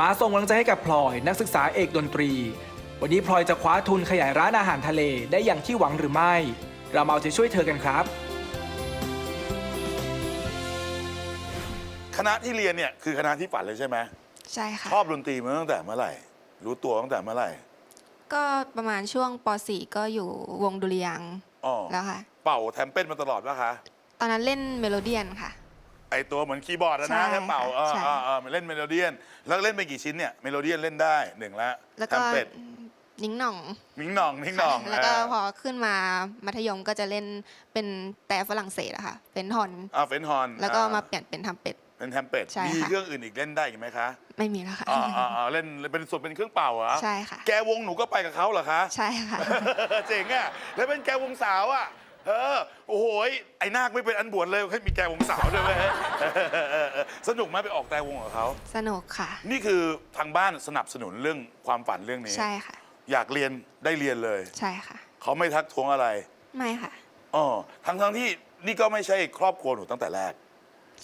มาส่งกำลังใจให้กับพลอยนักศึกษาเอกดนตรี วันนี้พลอยจะคว้าทุนขยายร้านอาหารทะเลได้อย่างที่หวังหรือไม่ เรามาเอาใจช่วยเธอกันครับ คณะที่เรียนเนี่ยคือคณะที่ฝันเลยใช่ไหมใช่ค่ะ ชอบดนตรีมาตั้งแต่เมื่อไหร่ รู้ตัวตั้งแต่เมื่อไหร่ก็ประมาณช่วงป .4 ก็อยู่วงดุริยางค์อ๋อแล้วค่ะ เป่าแทมเป็ตมาตลอดป่ะคะ ตอนนั้นเล่นเมโลเดียนค่ะ ไอตัวเหมือนคีย์บอร์ดอะใช่นะแค่เป่าเออใช่ เออเออมันเล่นเมโลเดียน แล้วเล่นไปกี่ชิ้นเนี่ยเมโลเดียนเล่นได้หนึ่งละแล้วแทก็มเป็ตนิ้งหน่องนิ้งหน่องนิ้งหน่องค่ะแล้วก็เออพอขึ้นมามัธยมก็จะเล่นเป็นแต่ฝรั่งเศสอะค่ะ เป็นฮอนอ่าเฟนฮอนแล้วก็อ่มาเปลี่ยนเป็นทำเป็ด เป็นแทมเป็ตใช่มีค่ะ เครื่องอื่นอีกเล่นได้อีกไหมคะไม่มีแล้วค่ะ อ่าอ่าอ่าเล่นเป็นส่วนเป็นเครื่องเป่าเหรอใช่ค่ะ แกวงหนูก็ไปกับเขาเหรอคะ ใช่ค่ะ เจ๋งอะ แล้วเป็นแกวงสาวอะ เออ โอ้โหยไอ้นาคไม่เป็นอันบวชเลยให้มีแกวงสาวด้วยไหมสนุกไหมไปออกแต่วงกับเขา สนุกค่ะ นี่คือทางบ้านสนับสนุนเรื่องความฝันเรื่องนี้ ใช่ค่ะ อยากเรียนได้เรียนเลย ใช่ค่ะ เขาไม่ทักท้วงอะไรไม่ค่ะ อ๋อทั้งทั้งที่นี่ก็ไม่ใช่ครอบครัวหนูตั้งแต่แรก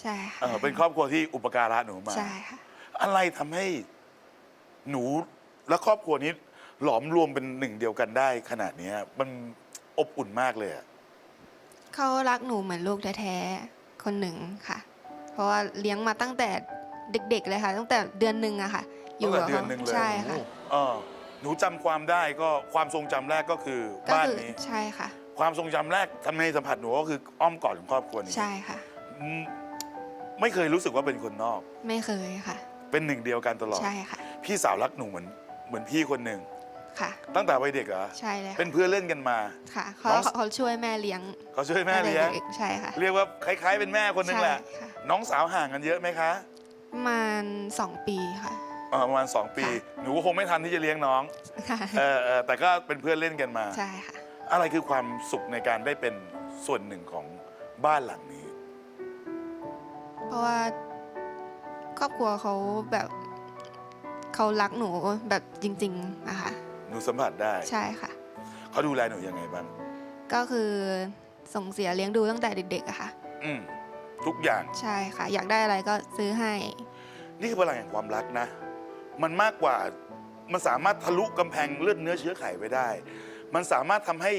ใช่ค่ะเออเป็นครอบครัวที่อุปการะหนูมา ใช่ค่ะ อะไรทำให้หนูและครอบครัวนี้ หลอมรวมเป็นหนึ่งเดียวกันได้ขนาดเนี้ยมันอบอุ่นมากเลยอะ เขารักหนูเหมือนลูกแท้ๆคนหนึ่งค่ะ เพราะว่าเลี้ยงมาตั้งแต่เด็ก ๆ เลยค่ะ ตั้งแต่เดือนหนึ่งอะค่ะตั้งแต่กับเดือนขาหนึ่งเลยใช่ค่ะเออหนูจำความได้ก็ความทรงจำแรกก็คือก็บ้านคือนี้ ใช่ค่ะ ความทรงจำแรกทำให้สัมผัสหนูก็คืออ้อมกอดของครอบครัวนี้ใช่ค่ะ อืมไม่เคยรู้สึกว่าเป็นคนนอก ไม่เคยค่ะ เป็นหนึ่งเดียวกันตลอด ใช่ค่ะ พี่สาวรักหนูเหมือนเหมือนพี่คนหนึ่ง ค่ะ ตั้งแต่วัยเด็กเหรอใช่เลยเป็นค่ะเพื่อนเล่นกันมา ค่ะเขาน้อง เขาช่วยแม่เลี้ยงเขาช่วยแม่เลี้ยงตั้งแต่ด็กใช่ค่ะเรียกว่าคล้ายๆ เป็นแม่คนหนึงแหละ ใช่ค่ะน้องสาวห่างกันเยอะไหมคะประมาณสองปีค่ะอ่าประมาณ2ปีค่ะหนูก็คงไม่ทันที่จะเลี้ยงน้องค่ะเออเออแต่ก็เป็นเพื่อนเล่นกันมา ใช่ค่ะ อะไรคือความสุขในการได้เป็นส่วนหนึ่งของบ้านหลังนี้ เพราะว่าครอบครัวเขาแบบเขารักหนูแบบจริงๆนะคะ หนูสัมผัสได้ใช่ค่ะ เขาดูแลหนูยังไงบ้างก็คือส่งเสียเลี้ยงดูตั้งแต่เด็กๆอะค่ะ อืมทุกอย่าง ใช่ค่ะ อยากได้อะไรก็ซื้อให้ นี่คือพลังแห่งความรักนะ มันมากกว่า มันสามารถทะลุกำแพงเลือดเนื้อเชื้อไขไปได้ มันสามารถทำให้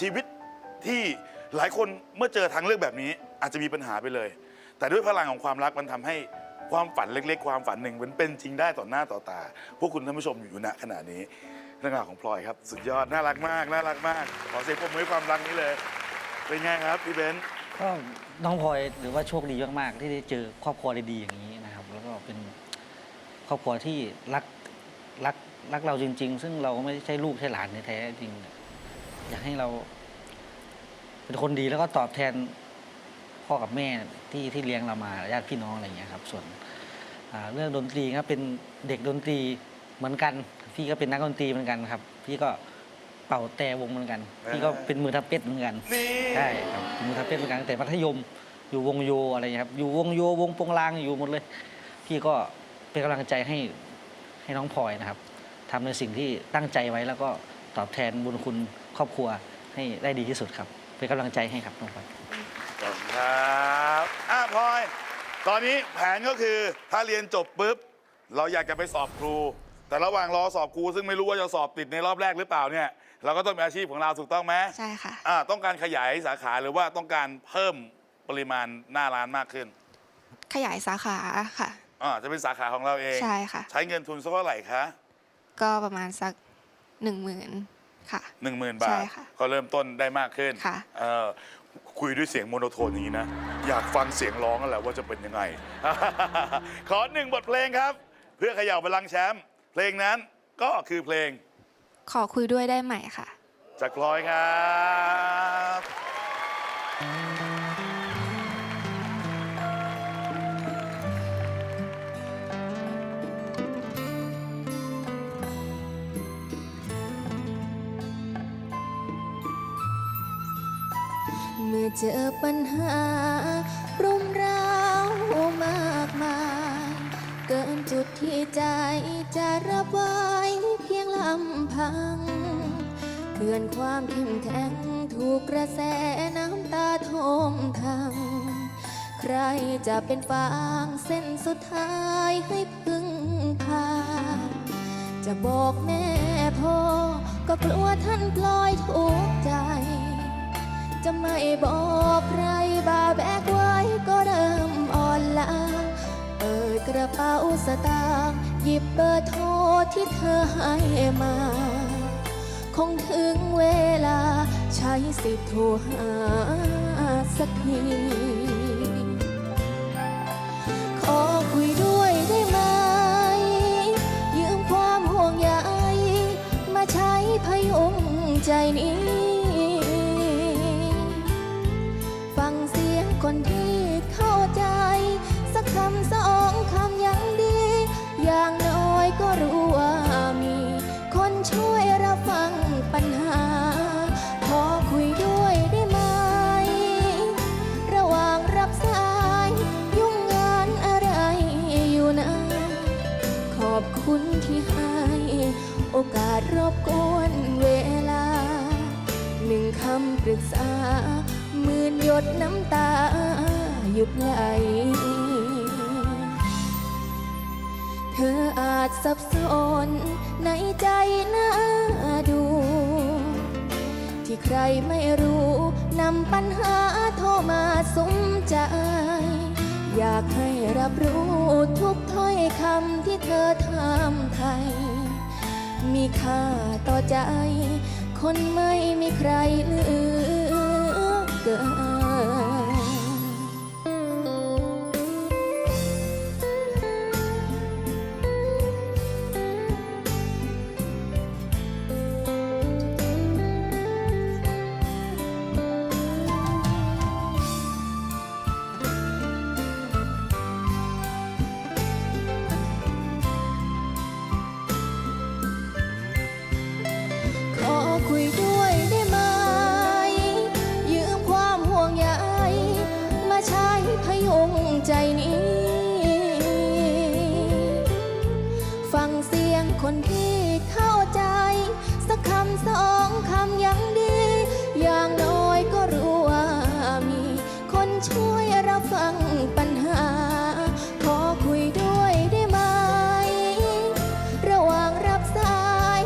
ชีวิตที่หลายคนเมื่อเจอทางเลือกแบบนี้ อาจจะมีปัญหาไปเลย แต่ด้วยพลังของความรักมันทำให้ ความฝันเล็ก ๆ ความฝันหนึ่งมันเป็นจริงได้ต่อหน้าต่อตา พวกคุณท่านผู้ชมอยู่ณขณะนี้เรื่องราวของพลอยครับ สุดยอดน่ารักมากน่ารักมาก ขอเสียงปรบมือให้ความรักนี้เลย เป็นไงครับพี่เบนซ์ก็น้องพลอยหรือว่าโชคดีมากๆที่ได้เจอครอบครัวดีๆอย่างนี้นะครับ แล้วก็เป็นครอบครัวที่รักรักรักเราจริง ๆ ซึ่งเราไม่ใช่ลูกใช่หลานแท้ๆจริง อยากให้เรา เป็นคนดีแล้วก็ตอบแทน พ่อกับแม่ที่ที่เลี้ยงเรามาญาติพี่น้องอะไรอย่างเงี้ยครับส่วนอ่าเรื่องดนตรีครับเป็นเด็กดนตรีเหมือนกัน พี่ก็เป็นนักดนตรีเหมือนกันครับ พี่ก็เป่าแต่วงเหมือนกัน พี่ก็เป็นมือทับเป็ดเหมือนกันนี่ใช่ครับมือทับเป็ดเหมือนกันตั้งแต่มัธยมอยู่วงโยอะไรอย่างเงี้ยครับอยู่วงโยวงโปงลางอยู่หมดเลย พี่ก็เป็นกำลังใจให้ให้น้องพลอยนะครับทำในสิ่งที่ตั้งใจไว้แล้วก็ตอบแทนบุญคุณครอบครัวให้ได้ดีที่สุดครับ เป็นกำลังใจให้ครับน้องพลอยขอบ คุณครับอะพลอย ตอนนี้แผนก็คือถ้าเรียนจบปุ๊บ เราอยากจะไปสอบครู แต่ระหว่างรอสอบครูซึ่งไม่รู้ว่าจะสอบติดในรอบแรกหรือเปล่าเนี่ย เราก็ต้องมีอาชีพของเราถูกต้องไหมใช่ค่ะ อ่าต้องการขยายสาขาหรือว่าต้องการเพิ่มปริมาณหน้าร้านมากขึ้นขยายสาขาค่ะ อ่าจะเป็นสาขาของเราเองใช่ค่ะ ใช้เงินทุนสักเท่าไหร่คะ ก็ประมาณสักหนึ่งหมื่นค่ะ หนึ่งหมื่นบาใช่ท ค่ะก็เริ่มต้นได้มากขึ้นค่ะ เออ คุยด้วยเสียงโมโนโทนอย่างนี้นะ อยากฟังเสียงร้องกันแหละว่าจะเป็นยังไง ขอหนึ่งบทเพลงครับ เพื่อเขย่าพลังแชมป์เพลงนั้นก็คือเพลง ขอคุยด้วยได้ไหมค่ะ จากพลอยครับ เจอปัญหารุมเร้ามากมาย เกินจุดที่ใจจะรับไว้เพียงลำพังเพื่อนความเข้มแข็งถูกกระแสน้ำตาท่วมทัง ใครจะเป็นฟางเส้นสุดท้ายให้พึ่งพา จะบอกแม่พ่อก็กลัวท่านพลอยทุกใจ จะไม่บอกใครบาแบกไว้ก็เริ่มอ่อนล้าเปิดกระเป๋าสตางค์หยิบเบอร์โทรที่เธอให้มา คงถึงเวลาใช้สิทธิ์โทรหาสักทีขอคุยด้วยได้ไหม ยืมความห่วงใยมาใช้พยุงใจนี้ อกาสรบกวนเวลา หนึ่งคำปรึกษาหมื่นหยดน้ำตา หยุดไหล เธออาจสับสนในใจน่าดู ที่ใครไม่รู้นำปัญหาโทรมาสมใจ อยากให้รับรู้ทุกถ้อยคำที่เธอทำไทย มีค่าต่อใจ คนไม่มีใครเหลือเกิน คนที่เข้าใจ สักคำสองคำยังดี อย่างน้อยก็รู้ว่ามี คนช่วยรับฟังปัญหา ขอคุยด้วยได้ไหม ระหว่างรับสาย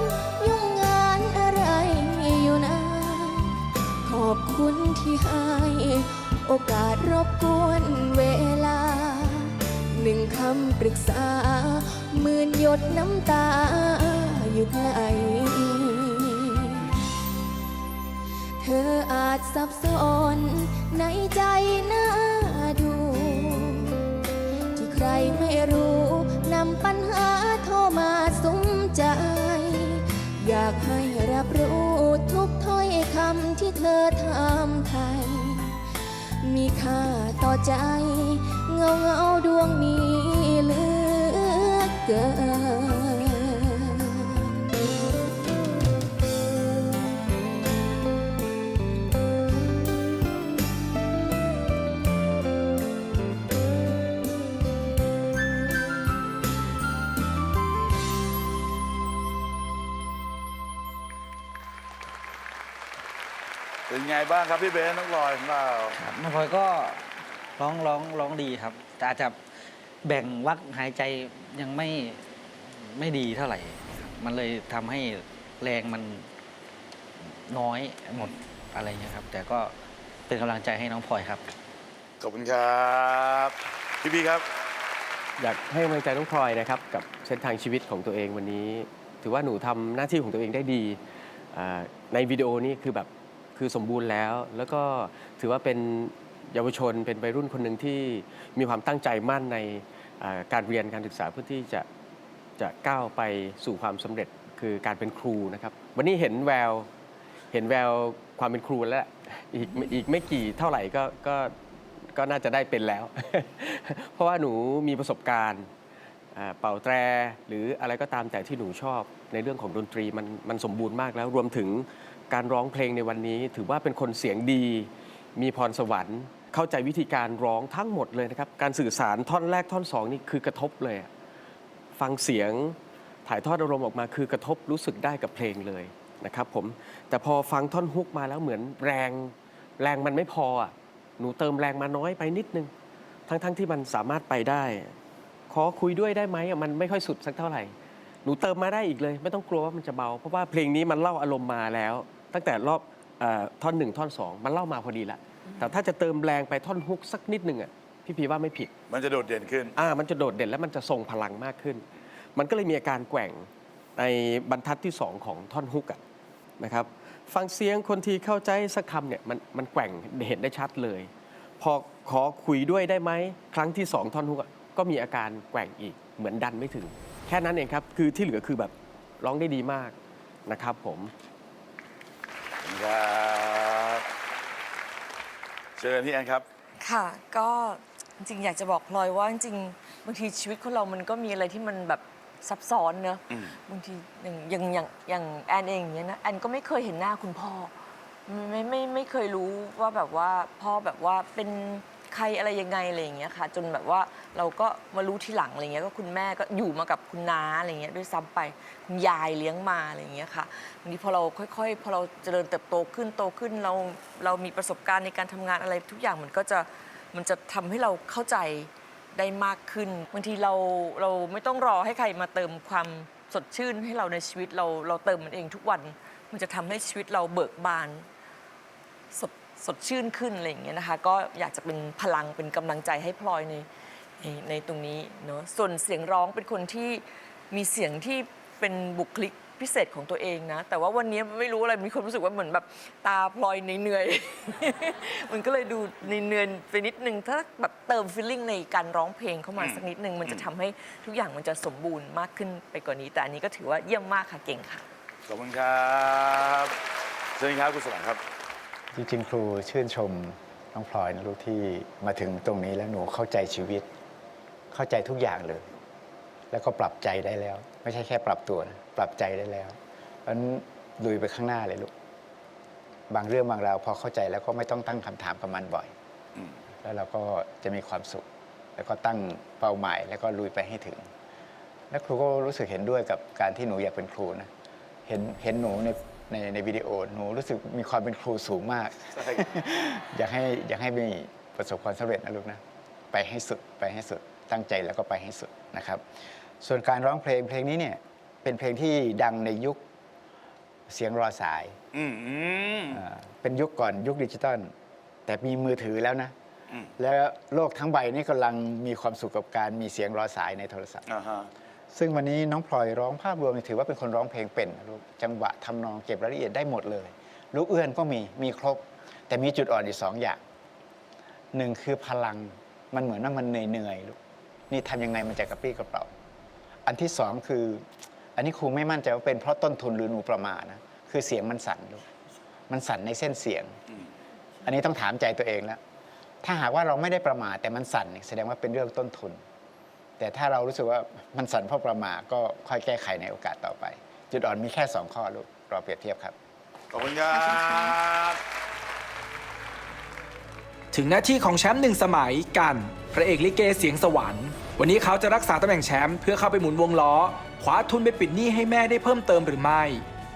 ยุ่งงานอะไรอยู่นะ ขอบคุณที่ให้โอกาสรบกวนเวลา หนึ่งคำปรึกษา หยดน้ำตาอยู่ไกลเธออาจสับสนในใจน่าดู ที่ใครไม่รู้ นำปัญหาโทรมาสุมใจ อยากให้รับรู้ทุกถ้อยคำที่เธอทำไทย มีค่าต่อใจ เงาเงาดวงนี้ เกิน เป็นไงบ้างครับพี่เบนน้องลอยของเรา ครับน้องพลอยก็ร้องร้องร้องดีครับแต่อาจจะ แบ่งวักหายใจยังไม่ไม่ดีเท่าไหร่ครับมันเลยทำให้แรงมันน้อยหมดอะไรเงี้ยครับ แต่ก็เป็นกำลังใจให้น้องพลอยครับ ขอบคุณครับพี่พี่ครับ อยากให้กำลังใจน้องพลอยนะครับกับเส้นทางชีวิตของตัวเองวันนี้ ถือว่าหนูทำหน้าที่ของตัวเองได้ดีอ่าในวิดีโอนี้คือแบบคือสมบูรณ์แล้ว แล้วก็ถือว่าเป็นเยาวชนเป็นวัยรุ่นคนหนึ่งที่มีความตั้งใจมั่นในอ่า การเรียนการศึกษาเพื่อที่จะจะก้าวไปสู่ความสำเร็จคือการเป็นครูนะครับ วันนี้เห็นแววเห็นแววความเป็นครูแล้วอีกอีกไม่กี่เท่าไหร่ก็ก็ก็น่าจะได้เป็นแล้ว เพราะว่าหนูมีประสบการณ์เป่าแตรหรืออะไรก็ตามแต่ที่หนูชอบในเรื่องของดนตรีมันมันสมบูรณ์มากแล้วรวมถึงการร้องเพลงในวันนี้ ถือว่าเป็นคนเสียงดี มีพรสวรรค์เข้าใจวิธีการร้องทั้งหมดเลยนะครับ การสื่อสารท่อนแรกท่อนสองนี่คือกระทบเลยฟังเสียงถ่ายทอดอารมณ์ออกมาคือกระทบรู้สึกได้กับเพลงเลยนะครับผมแต่พอฟังท่อนฮุกมาแล้วเหมือนแรง แรงมันไม่พออะหนูเติมแรงมาน้อยไปนิดนึง ทั้งๆที่มันสามารถไปได้ ขอคุยด้วยได้ไหมมันไม่ค่อยสุดสักเท่าไหร่ หนูเติมมาได้อีกเลย ไม่ต้องกลัวว่ามันจะเบา เพราะว่าเพลงนี้มันเล่าอารมณ์มาแล้ว ตั้งแต่รอบออท่อนหนึ่งท่อนสองมันเล่ามาพอดีละ แต่ถ้าจะเติมแรงไปท่อนฮุกสักนิดหนึ่งอะพี่พีว่าไม่ผิด มันจะโดดเด่นขึ้น อ่า มันจะโดดเด่นและมันจะทรงพลังมากขึ้น มันก็เลยมีอาการแกว่งในบรรทัดที่สองของท่อนฮุกอะนะครับ ฟังเสียงคนที่เข้าใจสักคำเนี่ยมันมันแกว่งเห็นได้ชัดเลย พอขอคุยด้วยได้ไหมครั้งที่สองท่อนฮุกอะก็มีอาการแกว่งอีกเหมือนดันไม่ถึง แค่นั้นเองครับ คือที่เหลือคือแบบร้องได้ดีมากนะครับผม ครับ เชิญพี่แอนครับ ค่ะก็จริงๆอยากจะบอกพลอยว่าจริงๆบางทีชีวิตคนเรามันก็มีอะไรที่มันแบบซับซ้อนเนอะอืม บางทีอย่างอย่างอย่างอย่างแอนเองอย่างเงี้ยนะแอนก็ไม่เคยเห็นหน้าคุณพ่อ ไม่ไม่ไม่ไม่เคยรู้ว่าแบบว่าพ่อแบบว่าเป็น ใครอะไรยังไงอะไรอย่างเงี้ยค่ะ จนแบบว่าเราก็มารู้ทีหลังอะไรเงี้ยก็คุณแม่ก็อยู่มากับคุณน้าอะไรเงี้ยด้วยซ้ำไปคุณยายเลี้ยงมาอะไรอย่างเงี้ยค่ะบางทีพอเราค่อยๆพอเราเจริญเติบโตขึ้นโตขึ้นเราเรามีประสบการณ์ในการทำงานอะไรทุกอย่างมันก็จะมันจะทำให้เราเข้าใจได้มากขึ้นบางทีเราเราไม่ต้องรอให้ใครมาเติมความสดชื่นให้เราในชีวิตเราเราเติมมันเองทุกวัน มันจะทำให้ชีวิตเราเบิกบาน สด สดชื่นขึ้นอะไรอย่างเงี้ยนะคะ ก็อยากจะเป็นพลังเป็นกำลังใจให้พลอยในในในตรงนี้เนาะส่วนเสียงร้องเป็นคนที่มีเสียงที่เป็นบุคลิกพิเศษของตัวเองนะ แต่ว่าวันนี้ไม่รู้อะไรมีความรู้สึกว่าเหมือนแบบตาพลอยเหนื่อยๆ มันก็เลยดูเหนื่อยๆไปนิดนึงถ้าแบบเติมฟีลลิ่งในการร้องเพลงเข้ามาอืมสักนิดนึงมันจะทำให้ทุกอย่างมันจะสมบูรณ์มากขึ้นไปกว่านี้ แต่อันนี้ก็ถือว่าเยี่ยมมากค่ะเก่งค่ะ ขอบคุณครับ เชิญครับคุณสลังครับ จริงๆ ครูชื่นชมน้องพลอยนะลูกที่มาถึงตรงนี้แล้วหนูเข้าใจชีวิต เข้าใจทุกอย่างเลย แล้วก็ปรับใจได้แล้ว ไม่ใช่แค่ปรับตัวนะปรับใจได้แล้วเพราะนั้นลุยไปข้างหน้าเลยลูกบางเรื่องบางราวพอเข้าใจแล้วก็ไม่ต้องตั้งคำถามกับมันบ่อยแล้วเราก็จะมีความสุข แล้วก็ตั้งเป้าหมายแล้วก็ลุยไปให้ถึง และครูก็รู้สึกเห็นด้วยกับการที่หนูอยากเป็นครูนะเห็นเห็นหนูใน ในในวิดีโอหนูรู้สึกมีความเป็นครูสูงมากใช่อยากให้อยากให้มีประสบความสำเร็จนะลูกนะ ไปให้สุดไปให้สุดตั้งใจแล้วก็ไปให้สุดนะครับ ส่วนการร้องเพลงเพลงนี้เนี่ยเป็นเพลงที่ดังในยุคเสียงรอสายอืมอืมอ่าเป็นยุคก่อนยุคดิจิตอลแต่มีมือถือแล้วนะอืมแล้วโลกทั้งใบนี่กำลังมีความสุขกับการมีเสียงรอสายในโทรศัพท์ อ่าฮะ ซึ่งวันนี้น้องพลอยร้องภาพรวมถือว่าเป็นคนร้องเพลงเป็นลูกจังหวะทำนองเก็บรายละเอียดได้หมดเลย ลูกเอื้อนก็มีมีครบ แต่มีจุดอ่อนอยู่สองอย่างหนึ่งคือพลังมันเหมือนว่ามันเหนื่อยๆลูกนี่ทำยังไงมันจะกระปี้กระเป๋าอันที่สองคือ อันนี้ครูไม่มั่นใจว่าเป็นเพราะต้นทุนหรือหนูประมาทนะคือเสียงมันสั่นลูกมันสั่นในเส้นเสียง อันนี้ต้องถามใจตัวเองแล้วถ้าหากว่าเราไม่ได้ประมาทแต่มันสั่นแสดงว่าเป็นเรื่องต้นทุน แต่ถ้าเรารู้สึกว่ามันสั่นเพราะประมาทก็ค่อยแก้ไขในโอกาสต่อไป จุดอ่อนมีแค่ 2 ข้อลูกรอเปรียบเทียบครับ ขอบคุณครับถึงหน้าที่ของแชมป์หนึ่งสมัยกันพระเอกลิเกเสียงสวรรค์ วันนี้เขาจะรักษาตำแหน่งแชมป์เพื่อเข้าไปหมุนวงล้อคว้าทุนไปปิดหนี้ให้แม่ได้เพิ่มเติมหรือไม่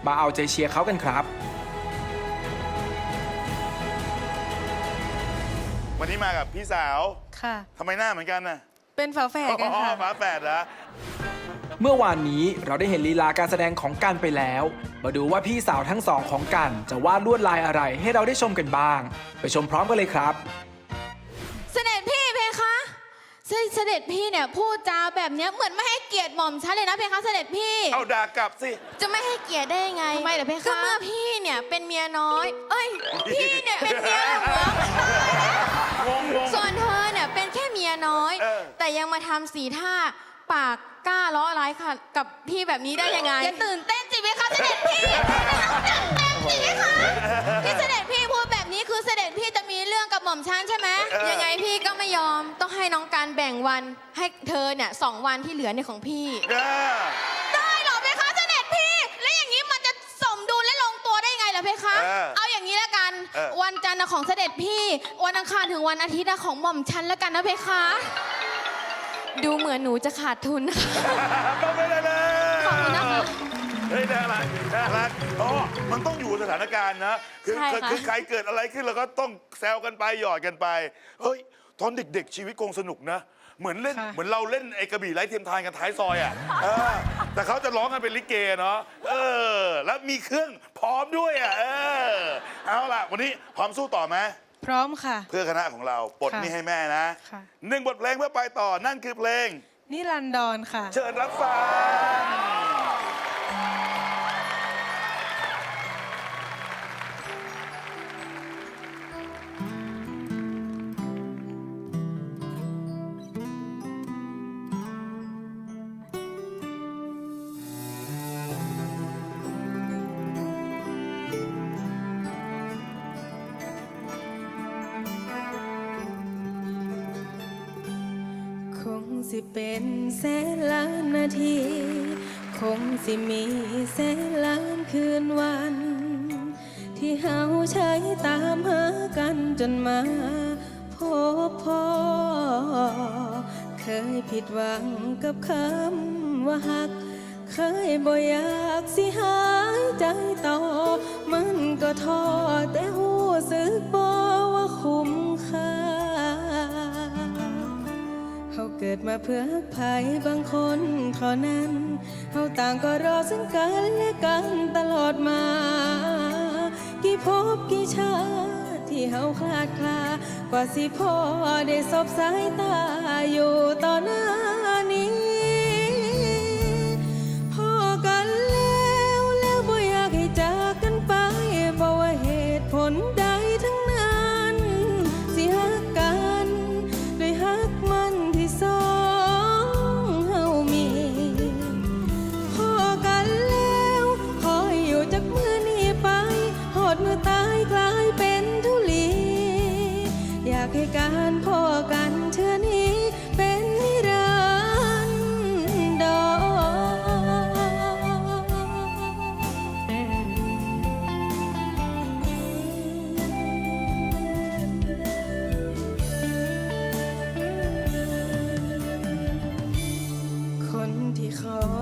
มาเอาใจเชียร์เขากันครับ วันนี้มากับพี่สาวค่ะทำไมหน้าเหมือนกันน่ะ เป็นฝาแฝดกันอ๋ค่ะอฝาแฝดเหรอเมื่อวานนี้เราได้เห็นลีลาการแสดงของกันไปแล้ว มาดูว่าพี่สาวทั้งสองของกัน จะวาดลวดลายอะไรให้เราได้ชมกันบ้าง ไปชมพร้อมกันเลยครับ เสด็จพี่เพคะเสเสด็จพี่เนี่ยพูดจาแบบเนี้ยเหมือนไม่ให้เกียรติหม่อมฉันเลยนะเพคะเสด็จพี่ เอาด่ากลับสิ จะไม่ให้เกียรติได้ยังไงทำไมเหรอเพคะ ก็เมื่อพี่เนี่ยเป็นเมียน้อย เอ้ย พี่เนี่ยเป็นเมียหลวง งงงงส่วนเธอเนี่ ยเป็นแค่เมียน้อย เออ แต่ยังมาทำสีท่าปากกล้าล้อร้ายค่ะ กับพี่แบบนี้ได้ยังไง อย่าตื่นเต้นสิเพคะเสด็จพี่ตื่นเต้นสิเพคะที่เสด็จพี่พูดแบบนี้คือเสด็จพี่จะมีเรื่องกับหม่อมฉันใช่ไหมยังไงพี่ก็ไม่ยอมต้องให้น้องการแบ่งวันให้เธอเนี่ยสองวันที่เหลือเนี่ยของพี่ เออ วันจันทร์น่ะของเสด็จพี่วันอังคารถึงวันอาทิตย์น่ะของหม่อมฉันแล้วกันนะเพคะ ดูเหมือนหนูจะขาดทุนค่ะ ก็ไม่ได้เลยขอบคุณนะคะเฮ้ยน่ารักน่ารักอ๋อมันต้องอยู่สถานการณ์นะคือใช่คือค่ะ คือใครเกิดอะไรขึ้นเราก็ต้องแซวกันไปหยอดกันไป เฮ้ย ตอนเด็กๆ ชีวิตกงสนุกนะ เหมือนเล่นค่ะเหมือนเราเล่นไอ้กระบี่ไร้เทียมทานกันท้ายซอยอะเออแต่เขาจะร้องกันเป็นลิเกเนาะเออ แล้วมีเครื่องพร้อมด้วยอะเออเอาล่ะ วันนี้พร้อมสู้ต่อไหมพร้อมค่ะ เพื่อคณะของเราปลดค่ะหนี่ให้แม่นะค่ะ หนึ่งบทเพลงเพื่อไปต่อนั่นคือเพลง นิรันดรค่ะ เชิญรับฟัง สิเป็นแสนล้านนาที คงสิมีแสนล้านคืนวัน ที่เฮาใช้ตามหากันจนมาพบพอเคยผิดหวังกับคำว่าหัก เคยบ่อยากสิหายใจต่อ มันก็ท้อแต่หูสึกบ่ว่าคุ้ม กิดมาเพื่อภักใครบางคนเท่านั้นเขาต่างก็รอซึ่งกันและกันตลอดมา กี่พบกี่ชาติที่เขาคลาดคลากว่าสิพ่อได้สบสายตาอยู่ต่อหน้า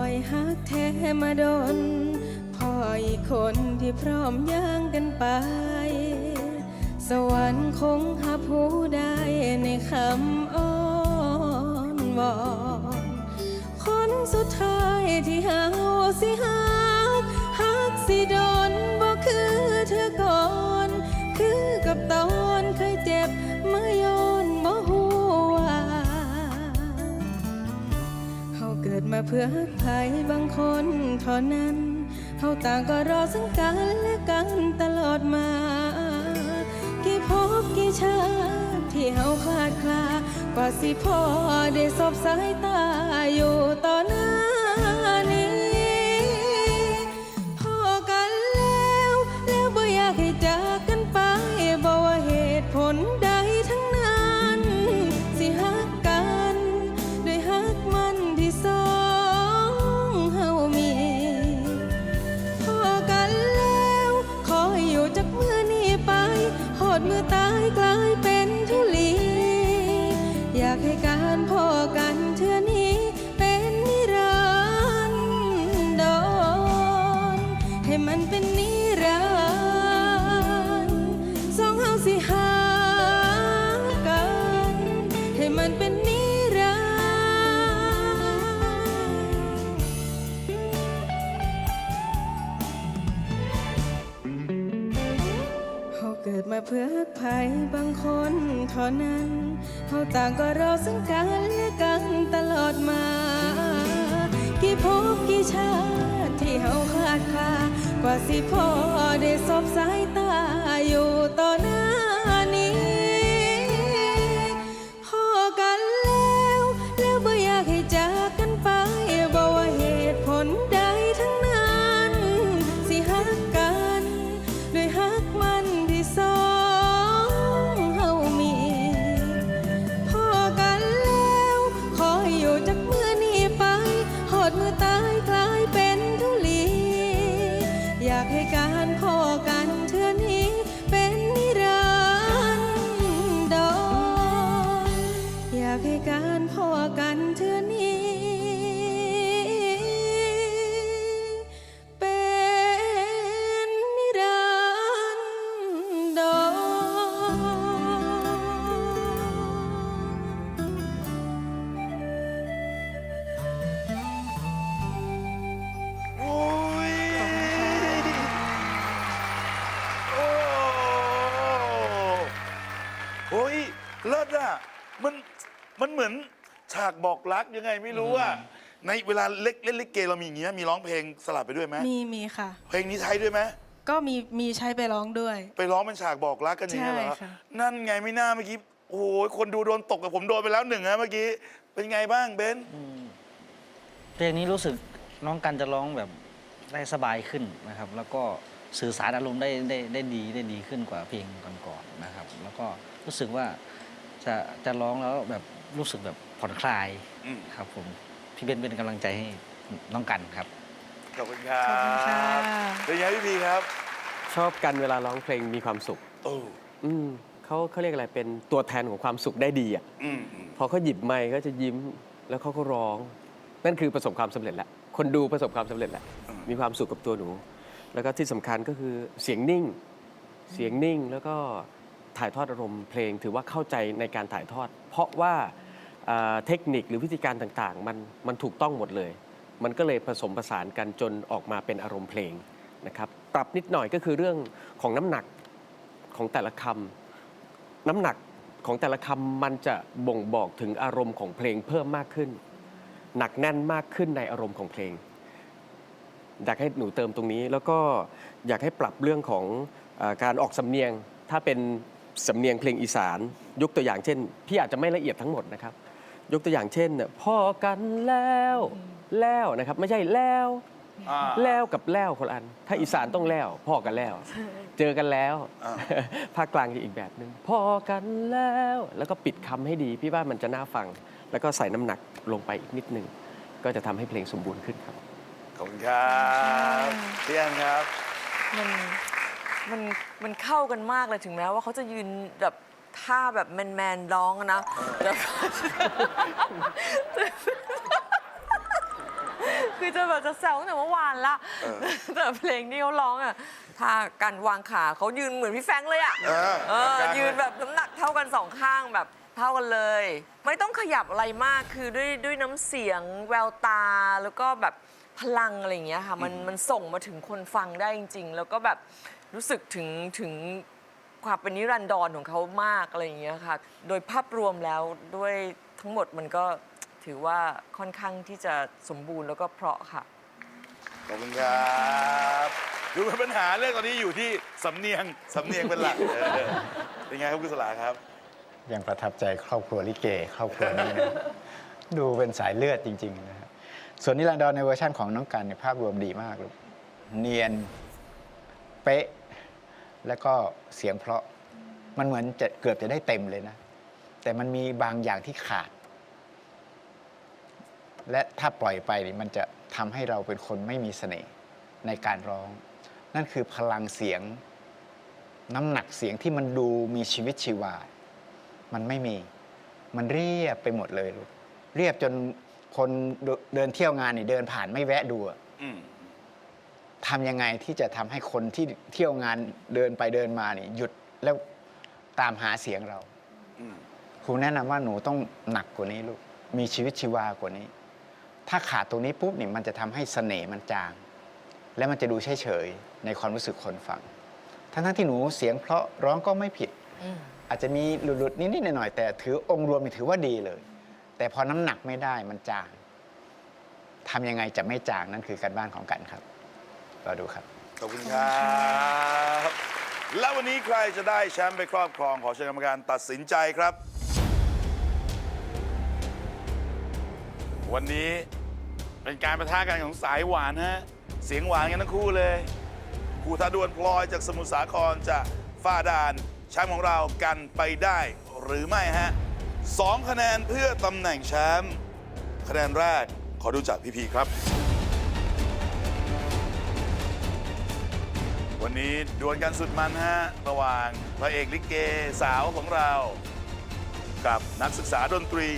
อยฮักแท้มาดนพ่ออีกคนที่พร้อมย่างกันไป สวรรค์คงหาผู้ได้ในคำอ้อนวอนคนสุดท้ายที่หาสิฮักฮักสิโดนบ่คือเธอก่อน คือกับตอน มาเพื่อหักใครบางคนเท่านั้นเขาต่างก็รอซึ่งกันและกันตลอดมา กี่พบกี่ชาติที่เขาคลาดคลากว่าสิพ่อได้สบสายตาอยู่ต่อหน้า อะมันมันเหมือนฉากบอกรักยังไงไม่รู้อะในเวลาเล็กเล่นลิเกเรามีอย่างเงี้ยมีร้องเพลงสลับไปด้วยไหมมีมีค่ะ เพลงนี้ใช้ด้วยไหมก็มีมีใช้ไปร้องด้วย ไปร้องเป็นฉากบอกรักกันอย่างเงี้ยเหรอใช่ค่ะ นั่นไงไม่น่าเมื่อกี้โอ้โหคนดูโดนตกกับผมโดนไปแล้วหนึ่งฮะเมื่อกี้เป็นไงบ้างเบนเพลงนี้รู้สึกน้องกันจะร้องแบบได้สบายขึ้นนะครับ แล้วก็สื่อสารอารมณ์ได้ได้ได้ดีได้ดีขึ้นกว่าเพลงก่อนๆนะครับ แล้วก็รู้สึกว่า จะจะร้องแล้วแบบรู้สึกแบบผ่อนคลายอืมครับผมพี่เบนเป็นกำลังใจให้น้องกันครับ ขอบคุณครับขอบคุณค่ะเป็นไงพี่พีครับชอบกันเวลาร้องเพลงมีความสุข โอ้อืมเขาเขาเรียกอะไรเป็นตัวแทนของความสุขได้ดีอะอืมอืมพอเขาหยิบไมค์ก็จะยิ้มแล้วเขาก็ร้อง นั่นคือประสบความสำเร็จแล้วคนดูประสบความสำเร็จแล้วมีความสุขกับตัวหนู แล้วก็ที่สำคัญก็คือเสียงนิ่ง เสียงนิ่งแล้วก็ ถ่ายทอดอารมณ์เพลง ถือว่าเข้าใจในการถ่ายทอด เพราะว่าเทคนิคหรือวิธีการต่างๆ มันมันถูกต้องหมดเลย มันก็เลยผสมผสานกันจนออกมาเป็นอารมณ์เพลงนะครับปรับนิดหน่อยก็คือเรื่องของน้ำหนักของแต่ละคำน้ำหนักของแต่ละคำมันจะบ่งบอกถึงอารมณ์ของเพลงเพิ่มมากขึ้น หนักแน่นมากขึ้นในอารมณ์ของเพลงอยากให้หนูเติมตรงนี้ แล้วก็อยากให้ปรับเรื่องของอการออกสำเนียงถ้าเป็น สำเนียงเพลงอีสาน ยกตัวอย่างเช่น พี่อาจจะไม่ละเอียดทั้งหมดนะครับ ยกตัวอย่างเช่นเนี่ยพ่อกันแล้วแล้วนะครับ ไม่ใช่แล้วอ่าแล้วกับแล้วคนละอัน ถ้าอีสานต้องแล้ว พ่อกันแล้ว เจอกันแล้วอ่าภาคกลางจะอีกแบบหนึ่งพ่อกันแล้ว แล้วก็ปิดคำให้ดี พี่ว่ามันจะน่าฟัง แล้วก็ใส่น้ำหนักลงไปอีกนิดนึงก็จะทำให้เพลงสมบูรณ์ขึ้นครับขอบคุณครับพี่แอนครับมัน มันมันเข้ากันมากเลยถึงแม้ว่าเขาจะยืนแบบท่าแบบแมนแมนๆร้องอะนะแต่คือจะแบบจะแซวตั้งแต่เมื่อวานละเออแต่เพลงที่เขาร้องอะท่าการวางขาเขายืนเหมือนพี่แฟรงค์เลยอะเออเออการยืนแบบน้ำหนักเท่ากันสองข้างแบบเท่ากันเลย ไม่ต้องขยับอะไรมากคือด้วยด้วยน้ำเสียงแววตาแล้วก็แบบพลังอะไรอย่างเงี้ยค่ะมันมันส่งมาถึงคนฟังได้จริง ๆ แล้วก็แบบ รู้สึกถึงถึงความเป็นนิรันดรของเขามากอะไรอย่างเงี้ยค่ะ โดยภาพรวมแล้วด้วยทั้งหมดมันก็ถือว่าค่อนข้างที่จะสมบูรณ์แล้วก็เพราะค่ะ ขอบคุณครับดูเป็นปัญหาเรื่องตอนนี้อยู่ที่สำเนียงสำเนียงเป็นหลักเออเป็นไงครับคุณสลาครับ ยังประทับใจครอบครัวลิเกครอบครัวนี้นะ ดูเป็นสายเลือดจริง ๆ นะครับ ส่วนนิรันดรในเวอร์ชั่นของน้องกันเนี่ยภาพรวมดีมากลูกเนียน เป๊ะ แล้วก็เสียงเพราะมันเหมือนจะเกือบจะได้เต็มเลยนะ แต่มันมีบางอย่างที่ขาด และถ้าปล่อยไปนี่มันจะทำให้เราเป็นคนไม่มีเสน่ห์ในการร้อง นั่นคือพลังเสียงน้ำหนักเสียงที่มันดูมีชีวิตชีวา มันไม่มี มันเรียบไปหมดเลยลูกเรียบจนคนเดินเที่ยวงานนี่เดินผ่านไม่แวะดูอะ ทำยังไงที่จะทำให้คนที่เที่ยวงานเดินไปเดินมานี่หยุดแล้วตามหาเสียงเราอืมครูแนะนำว่าหนูต้องหนักกว่านี้ลูกมีชีวิตชีวากว่านี้ ถ้าขาดตรงนี้ปุ๊บนี่มันจะทำให้เสน่ห์มันจาง และมันจะดูเฉยๆในความรู้สึกคนฟังทั้งๆที่หนูเสียงเพราะร้องก็ไม่ผิด อาจจะมีหลุดๆนิดๆหน่อยๆแต่ถือองค์รวมนี่ถือว่าดีเลย แต่พอน้ำหนักไม่ได้มันจางทำยังไงจะไม่จางนั่นคือการบ้านของกันครับ รอดูครับ ขอบคุณครับและวันนี้ใครจะได้แชมป์ไปครอบครองขอเชิญกรรมการตัดสินใจครับ วันนี้เป็นการประทะกันของสายหวานฮะเสียงหวานกันทั้งคู่เลยครูทาดวนพลอยจากสมุทรสาครจะฝ่าด่านแชมป์ของเรากันไปได้หรือไม่ฮะสองคะแนนเพื่อตำแหน่งแชมป์คะแนนแรกขอดูจากพี่พีครับ วันนี้ดวลกันสุดมันฮะ ระหว่างพระเอกลิเกสาวของเรา กับนักศึกษาดนตรี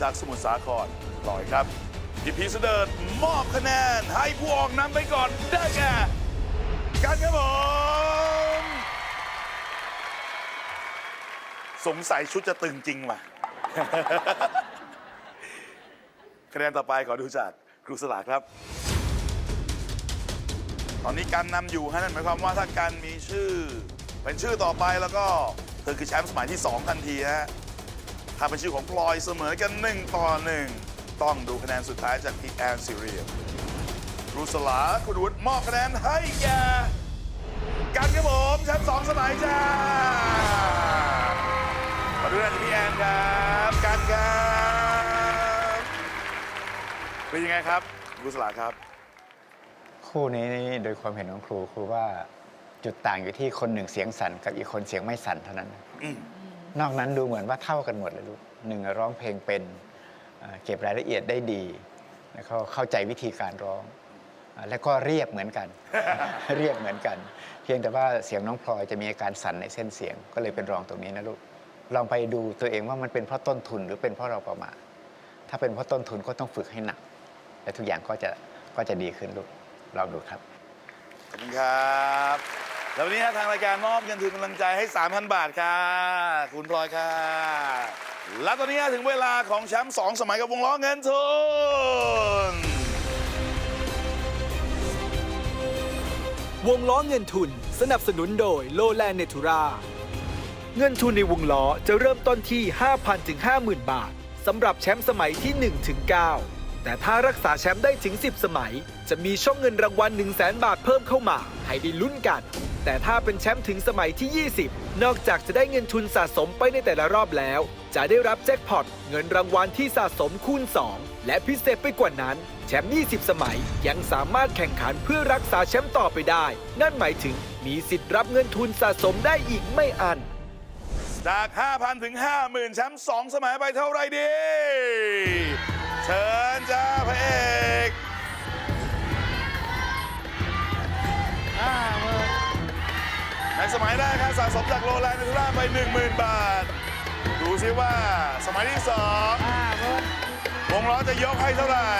จากสมุทรสาครลอยครับพี่พีเสดิร์ดมอบคะแนนให้ผู้ออกนำไปก่อนได้แก่กันครับผมสงสัยชุดจะตึงจริงว่ะ คะแนนต่อไปขอดูจากครูสลาครับ ตอนนี้การนำอยู่ฮะนั่นหมายความว่าถ้าการมีชื่อ เป็นชื่อต่อไปแล้วก็เธอคือแชมป์สมัยที่ 2 ทันทีฮะถ้าเป็นชื่อของพลอยเสมอกัน 1 ต่อ 1 ต้องดูคะแนนสุดท้ายจากพี่แอนซิเรียรูสลาคุณวุฒิมอบคะแนนให้แกกันครับผมแชมป์สองสมัยจ้ามาดูหน้าที่พี่แอนครับกันครับเป็นยังไงครับรูสลาครับ คู่นี้โดยความเห็นของครูครูว่าจุดต่างอยู่ที่คนหนึ่งเสียงสั่นกับอีกคนเสียงไม่สั่นเท่านั้นอืมนอกนั้นดูเหมือนว่าเท่ากันหมดเลยลูกหนึ่งร้องเพลงเป็นอ่าเก็บรายละเอียดได้ดีแล้วก็เข้าใจวิธีการร้องอ่าแล้วก็เรียบเหมือนกัน เรียบเหมือนกัน เพียงแต่ว่าเสียงน้องพลอยจะมีอาการสั่นในเส้นเสียง ก็เลยเป็นรองตรงนี้นะลูกลองไปดูตัวเองว่ามันเป็นเพราะต้นทุนหรือเป็นเพราะเราประมาทถ้าเป็นเพราะต้นทุนก็ต้องฝึกให้หนัก และทุกอย่างก็จะก็จะดีขึ้นลูก ลองดูครับ ขอบคุณครับ แล้ววันนี้ฮะทางรายการมอบเงินทุนกำลังใจให้ 3,000 บาทค่ะ คุณพลอยค่ะ และตอนนี้ถึงเวลาของแชมป์สองสมัยกับวงล้อเงินทุน วงล้อเงินทุนสนับสนุนโดยโลแลนเนทูราเงินทุนในวงล้อจะเริ่มต้นที่ 5,000ถึง50,000 บาทสำหรับแชมป์สมัยที่ 1 ถึง 9 แต่ถ้ารักษาแชมป์ได้ถึง 10 สมัย จะมีช่องเงินรางวัล 1 0 0 0 0แบาทเพิ่มเข้ามา ให้ได้ลุ้นกัน แต่ถ้าเป็นแชมป์ถึงสมัยที่ 20 นอกจากจะได้เงินทุนสะสมไปในแต่ละรอบแล้ว จะได้รับแจ็คพอตเงินรางวัลที่สะสมคูณ 2 และพิเศษไปกว่านั้น แชมป์ 20 สมัย ยังสามารถแข่งขันเพื่อรักษาแชมป์ต่อไปได้ นั่นหมายถึงมีสิทธิ์รับเงินทุนสะสมได้อีกไม่อัน จาก 5,000 ถึง 50,000แชมป์สองสมัยไปเท่าไหรดี เชิญจ้าพระเอกในสมัยแรกครับสะสมจากโรแลนด์เนทูล่าไป 10,000 บาท ดูซิว่าสมัยที่สองวงล้อจะยกให้เท่าไหร่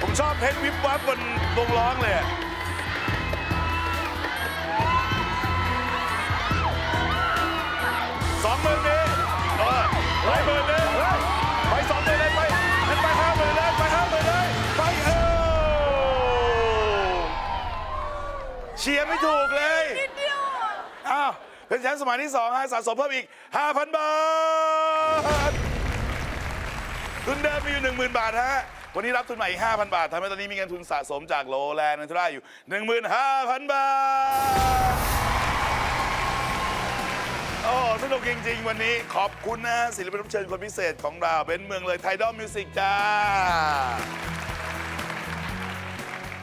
ผมชอบเพชรวิบวับบนวงล้อเลย ไม่ถูกเลย นิดเดียวอ้าวเป็นแชมป์สมัยที่สองฮะสะสมเพิ่มอีก 5,000 บาท ทุนเดิมมีอยู่ 10,000 บาทฮะ วันนี้รับทุนใหม่อีก 5,000 บาททำให้ตอนนี้มีเงินทุนสะสมจากโลแลนด์นันทุราอยู่ 15,000 บาท โอ้สนุกจริง ๆ วันนี้ขอบคุณนะศิลปินรับเชิญคนพิเศษของเราเป็นเมืองเลยไทดอลมิวสิกจ้า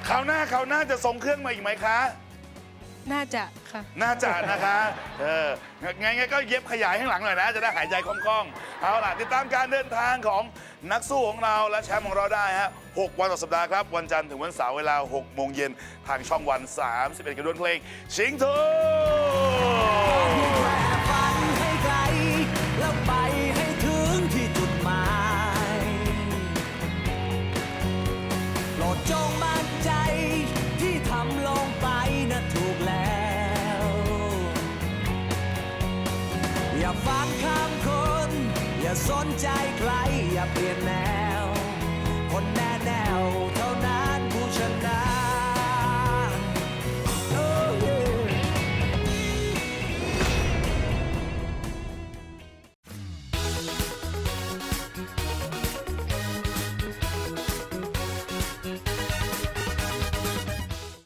คราวหน้าคราวหน้าจะส่งเครื่องมาอีกไหมคะ น่าจะค่ะ น่าจะนะคะ เออไงไงก็เย็บขยายข้างหลังหน่อยนะ จะได้หายใจคล่องๆ เอาล่ะ ติดตามการเดินทางของนักสู้ของเราและแชมป์ของเราได้ฮะ6วันต่อสัปดาห์ครับ วันจันทร์ถึงวันเสาร์เวลา 6 โมงเย็นทางช่องวัน 31 กันด้วนเพลง ชิงทูฝั